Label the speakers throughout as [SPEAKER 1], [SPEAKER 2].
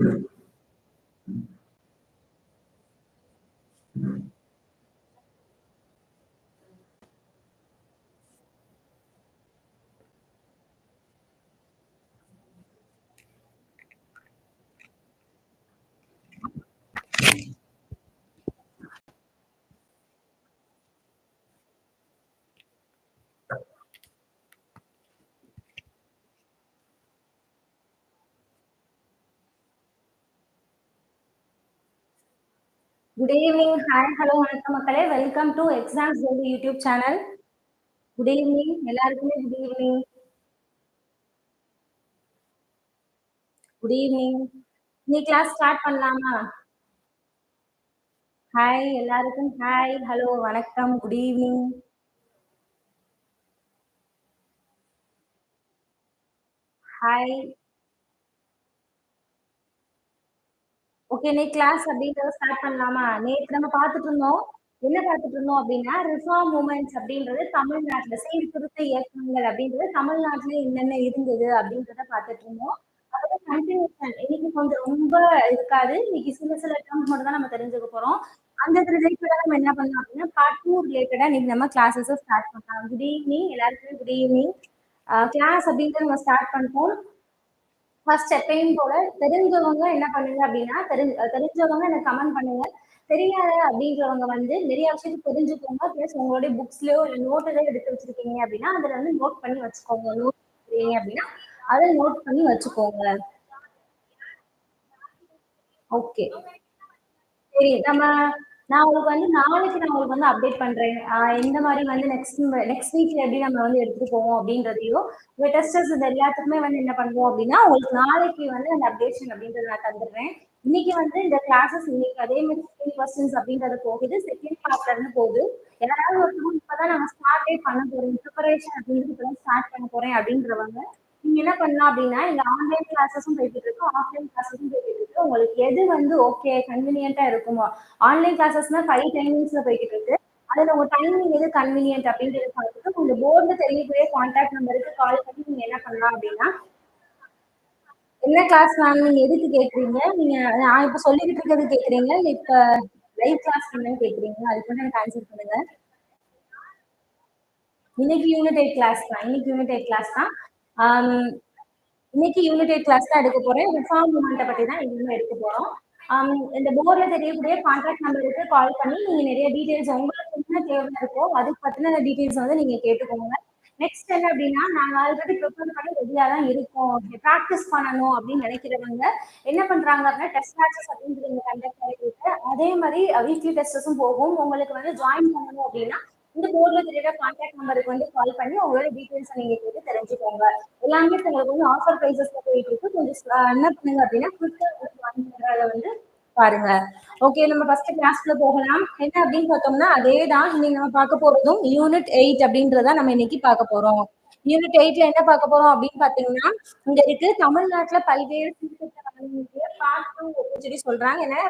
[SPEAKER 1] Thank you. Good evening hi hello வணக்கம் மக்களே. Welcome to exams Jodi YouTube channel good evening எல்லாருக்குமே good evening good evening நீ class start பண்ணலாமா? Hi எல்லாருக்கும் hi hello வணக்கம். Good evening hi okay நீ class அப்படின்றத start பண்ணலாமா? நேற்று நம்ம பார்த்துட்டு இருந்தோம் என்ன பார்த்துட்டு இருந்தோம் அப்படின்னா ரிஃபார்ம் மூமெண்ட்ஸ் அப்படின்றது தமிழ்நாட்டுல சீர்திருத்த இயக்கங்கள் அப்படின்றது தமிழ்நாட்டுல என்னென்ன இருந்தது அப்படின்றத பார்த்துட்டு இருந்தோம் அப்புறம் கண்டினியூஷன் இன்னைக்கு கொஞ்சம் ரொம்ப இருக்காது. இன்னைக்கு சில சில டேர்ம்ஸ் மட்டும் தான் நம்ம தெரிஞ்சுக்க போறோம். அந்த ரிலேட்டடா நம்ம என்ன பண்ணலாம் அப்படின்னா பார்ட் டூ ரிலேட்டடா இன்னைக்கு நம்ம கிளாஸஸ் ஸ்டார்ட் பண்ணலாம். குட் ஈவினிங் எல்லாருக்குமே குட் ஈவினிங் கிளாஸ் அப்படின்றத நம்ம ஸ்டார்ட் பண்ணுவோம் ஃபர்ஸ்ட் எப்பயும் போல தெரிஞ்சவங்க என்ன பண்ணுங்க அப்படின்னா தெரிஞ்ச தெரிஞ்சவங்க எனக்கு கமெண்ட் பண்ணுங்க. தெரியாத அப்படின்றவங்க வந்து நிறைய விஷயம் தெரிஞ்சுக்கோங்க. பிளஸ் உங்களுடைய புக்ஸ்லயோ இல்லை நோட்டுலயோ எடுத்து வச்சிருக்கீங்க அப்படின்னா அதுல வந்து நோட் பண்ணி வச்சுக்கோங்க. நோட் அப்படின்னா அதை நோட் பண்ணி வச்சுக்கோங்க. ஓகே சரி நம்ம நான் உங்களுக்கு வந்து நாளைக்கு நான் உங்களுக்கு வந்து அப்டேட் பண்றேன். எந்த மாதிரி வந்து நெக்ஸ்ட் நெக்ஸ்ட் வீக்ல எப்படி நம்ம வந்து எடுத்துட்டு போவோம் அப்படின்றதையும் உங்க டெஸ்டர்ஸ் இது எல்லாத்துக்குமே வந்து என்ன பண்ணுவோம் அப்படின்னா உங்களுக்கு நாளைக்கு வந்து அந்த அப்டேஷன் அப்படின்றத நான் தந்துடுறேன். இன்னைக்கு வந்து இந்த கிளாஸஸ் இன்னைக்கு அதே மாதிரி கொஸ்டின்ஸ் அப்படின்றது போகுது. செகண்ட் பார்ட்ல இருந்து போகுது. யாராவது ஒருத்தவங்க இப்பதான் நாங்க ஸ்டார்டே பண்ண போறோம் ப்ரிப்பரேஷன் அப்படின்றது இப்பதான் ஸ்டார்ட் பண்ண போறேன் அப்படின்றவங்க நீங்க என்ன பண்ணலாம் அப்படின்னா இந்த ஆன்லைன் கிளாஸஸும் போயிட்டு இருக்கு. ஆஃப்லைன் கிளாஸஸும் போயிட்டு இருக்கு. உங்களுக்கு எது வந்து ஓகே கன்வீனியன்ட்டா இருக்குமோ ஆன்லைன் கிளாஸஸ்னா ஃபைவ் டைமிங்ஸ்ல போயிட்டு இருக்கு. அதுல உங்க டைமிங் எது கன்வீனியன்ட் அப்படின்றது பார்த்துட்டு உங்க போர்டு தெரியக்கூடிய கான்டாக்ட் நம்பருக்கு கால் பண்ணி நீங்க என்ன பண்ணலாம் அப்படின்னா என்ன கிளாஸ் மேம் நீங்க எதுக்கு கேக்குறீங்க? நீங்க நான் இப்ப சொல்லிக்கிட்டு இருக்கிறது கேக்குறீங்க இல்ல இப்ப லைவ் கிளாஸ் என்னன்னு கேக்குறீங்க அதுக்கு வந்து எனக்கு ஆன்சர் பண்ணுங்க இன்னைக்கு யூனிட் எயிட் கிளாஸ் தான். இன்னைக்கு யூனிட் எயிட் கிளாஸ் தான். Um, இன்னைக்கு யூனிட் எயிட் கிளாஸ் தான் எடுக்க போறேன். ரிஃபார்ம் மூமெண்ட்டை பற்றி தான் இன்னும் எடுக்க போறோம். Um, இந்த போர்டில் தெரியக்கூடிய கான்டாக்ட் நம்பருக்கு கால் பண்ணி நீங்கள் நிறைய டீடைல்ஸ் உங்களுக்கு என்ன தேவை இருக்கோ அதுக்கு பற்றின டீட்டெயில்ஸ் வந்து நீங்கள் கேட்டுக்கோங்க. நெக்ஸ்ட் என்ன அப்படின்னா நாங்கள் ஆல்ரெடி ப்ரிப்பேர் பண்ணி ரெடியாக தான் இருக்கோம். ப்ராக்டிஸ் பண்ணணும் அப்படின்னு நினைக்கிறவங்க என்ன பண்ணுறாங்க அப்படின்னா டெஸ்ட் மேட்சஸ் அப்படின்றது கண்டக்ட் பண்ணிட்டு அதே மாதிரி uh, வீக்லி டெஸ்டஸும் போகும். உங்களுக்கு வந்து ஜாயின் பண்ணணும் அப்படின்னா இந்த போர்ட்ல தெரியாத கான்டாக்ட் நம்பருக்கு வந்து கால் பண்ணி உங்களோட டீடைல்ஸ் நீங்க கேட்டு தெரிஞ்சுக்கோங்க. எல்லாமே உங்களுக்கு வந்து ஆஃபர் ப்ரைஸஸ்ல போயிட்டு இருக்கு. கொஞ்சம் என்ன பண்ணுங்க அப்படின்னா குவிக்கா வந்து பாருங்க. ஓகே நம்ம ஃபர்ஸ்ட் கிளாஸ்ல போகலாம். என்ன அப்படின்னு பார்த்தோம்னா அதே தான் இன்னைக்கு நம்ம பார்க்க போறதும் யூனிட் எயிட் அப்படின்றத நம்ம இன்னைக்கு பார்க்க போறோம். யூனிட் எயிட்ல என்ன பார்க்க போறோம் அப்படின்னு பாத்தீங்கன்னா இங்க இருக்கு தமிழ்நாட்டுல பல்வேறு பார்ட் அப்படின்னு சொல்லி சொல்றாங்க. ஏன்னா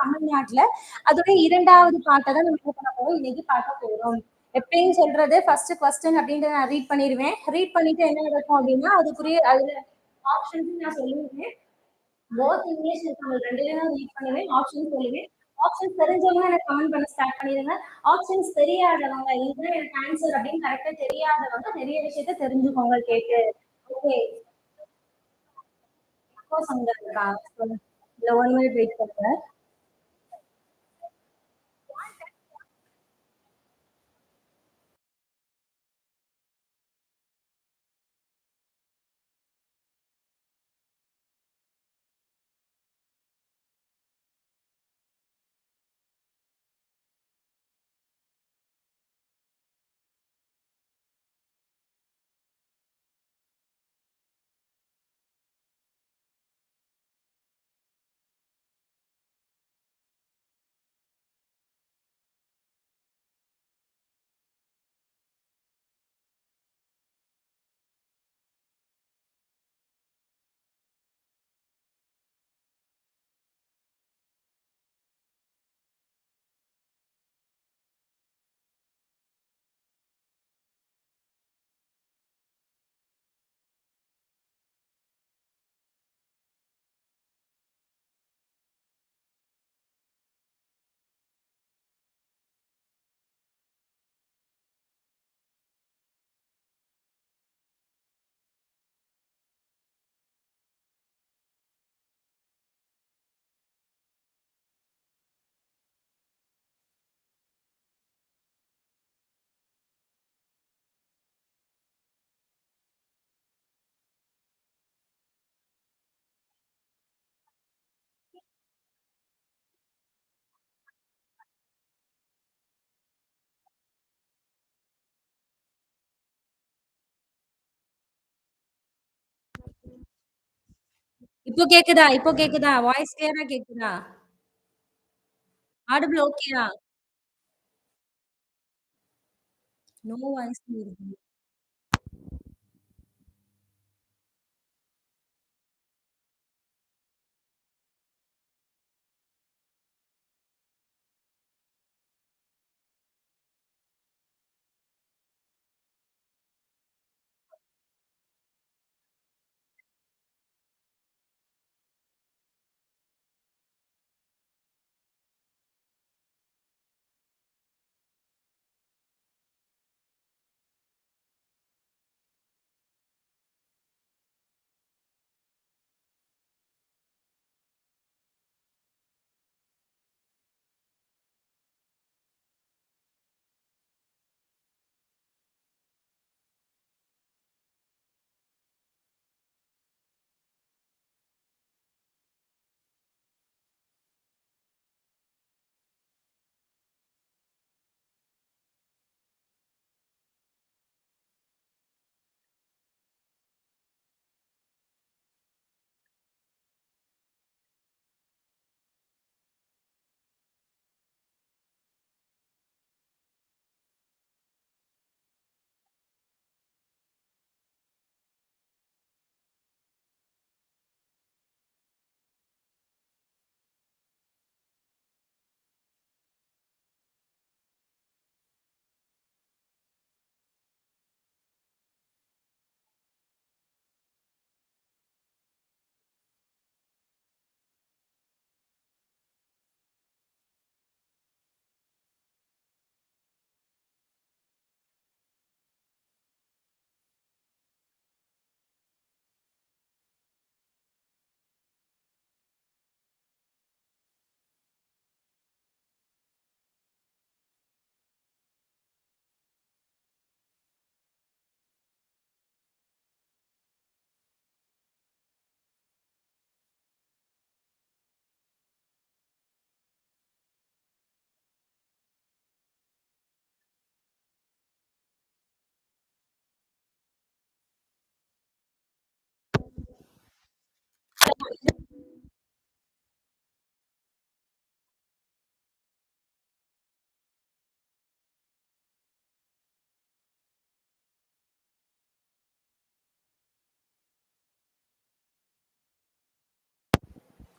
[SPEAKER 1] தமிழ்நாட்டுல. அதோட இரண்டாவது பாட்டை தான் நம்ம பண்ண போறோம் இன்னைக்கு பார்க்க போறோம். எப்பயும் சொல்றது? ஃபர்ஸ்ட் கொஸ்டின் அப்படின்றத நான் ரீட் பண்ணிடுவேன். ரீட் பண்ணிட்டு என்ன நடக்கும் அப்படின்னா அதுக்குரிய அதுல ஆப்ஷன்ஸ் நான் சொல்லிடுவேன். போத் இங்கிலீஷ் தமிழ் ரெண்டுலையும் ரீட் பண்ணுவேன் ஆப்ஷன் சொல்லுவேன். ஆப்ஷன்ஸ் தெரிஞ்சவங்க எனக்கு கமெண்ட் பண்ண ஸ்டார்ட் பண்ணிடுங்க. ஆப்ஷன்ஸ் தெரியாதவங்க இதுதான் எனக்கு ஆன்சர் அப்படின்னு கரெக்டா தெரியாதவங்க நிறைய விஷயத்த தெரிஞ்சுக்கோங்க கேட்டு. ஓகே இந்த ஒன் மினிட் வெயிட் பண்ணுங்க. இப்போ கேக்குதா? இப்போ கேக்குதா? வாய்ஸ் கிளியரா கேக்குதா? ஆடிபிள் ஓகேயா? நோ வாய்ஸ்ன்னு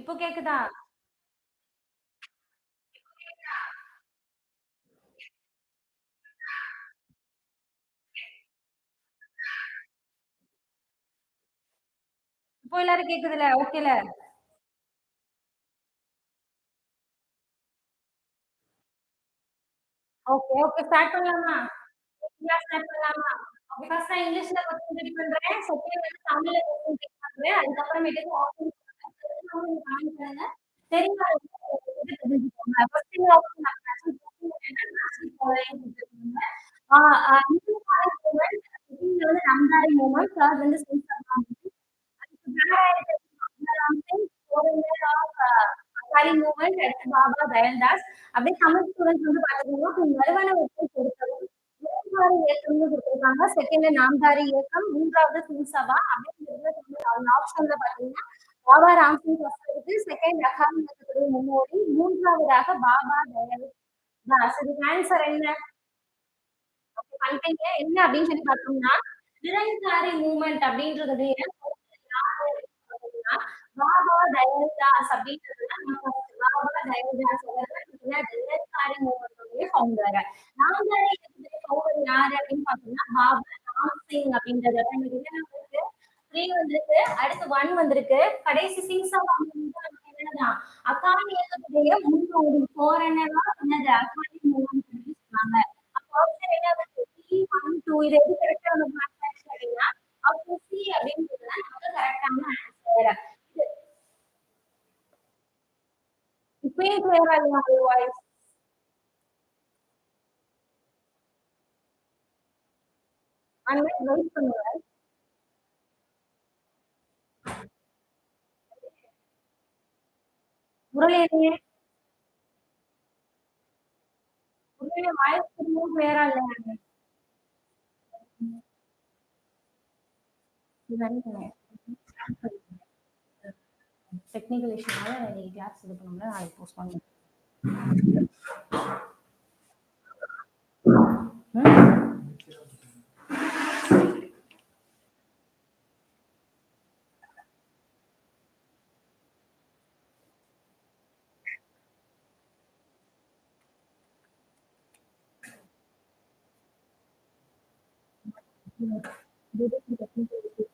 [SPEAKER 1] இப்போ கேக்குதா? இப்போ எல்லாரும் கேக்குதுல ஓகேல? Okay, okay. ஸ்டார்ட் பண்ணலாமா? ஸ்டார்ட் பண்ணலாமா? ஓகே ஃபர்ஸ்ட் நான் இங்கிலீஷ்ல கொஸ்டின் ரெடி பண்றேன். செகண்ட் வந்து தமிழ்ல கொஸ்டின் ரெடி பண்றேன். அதுக்கப்புறமேட்டுக்கு ஆப்ஷன் நம்தாரி மூவ்மெண்ட் தேர்ட் வந்து அகாலி அடுத்து பாபா தயல்தாஸ் அப்படியே தமிழ் ஸ்டூடெண்ட்ஸ் வந்து பாத்தீங்கன்னா நிறுவன வெற்றி பொறுத்தவரை மூன்றாவது இயக்கம்னு கொடுத்திருக்காங்க செகண்ட்ல நாம்தாரி இயக்கம் மூன்றாவது சிங்சபா அப்படின்னு ஆப்ஷன்ல பாத்தீங்கன்னா பாபா ராம்சிங் செகண்ட் அகாலி முன்னோடி. மூன்றாவதாக பாபா தயல் தாஸ் இதுக்கு ஆன்சர் என்ன? பண்ணிட்டீங்க. என்ன அப்படின்னு சொல்லி பார்த்தோம்னா நிரஞ்சாரி மூமெண்ட் அப்படின்றது பாபா தயல்தாஸ் அப்படின்றது Baba Dayaldas Nirankari movement founder Namdhari founder யாரு அப்படின்னு பார்த்தோம்னா பாபா ராம் சிங் அப்படின்றது த்ரீ வந்திருக்கு. அடுத்து ஒன் வந்திருக்கு. கடைசி சிங்சவா என்னதான் அகாலி இயக்கத்துடைய முன்னோடி ஃபோர் என்னது அகாலி மூவ்மெண்ட் சொல்லுவாங்க ஆப்ஷன் என்ன சி ஒன் டூ இது எது கரெக்டா நம்ம மேட்ச் அப்படின்னா ஆப்ஷன் சி அப்படின்றது நமக்கு கரெக்டான ஆன்சர் இப்பயே கிளியரா இல்லையா வாய்ஸ் ஒன் வெயிட் பண்ணுவேன் முரளியே முரளிய வாய்ஸ் திரும்பவும் கிளியரா இல்லையா டெக்னிக்கல் இஷ்யூனால இன்னைக்கு கிளாஸ் இது பண்ண முடியல நாளைக்கு போஸ்ட் பண்ணுங்க どうですか?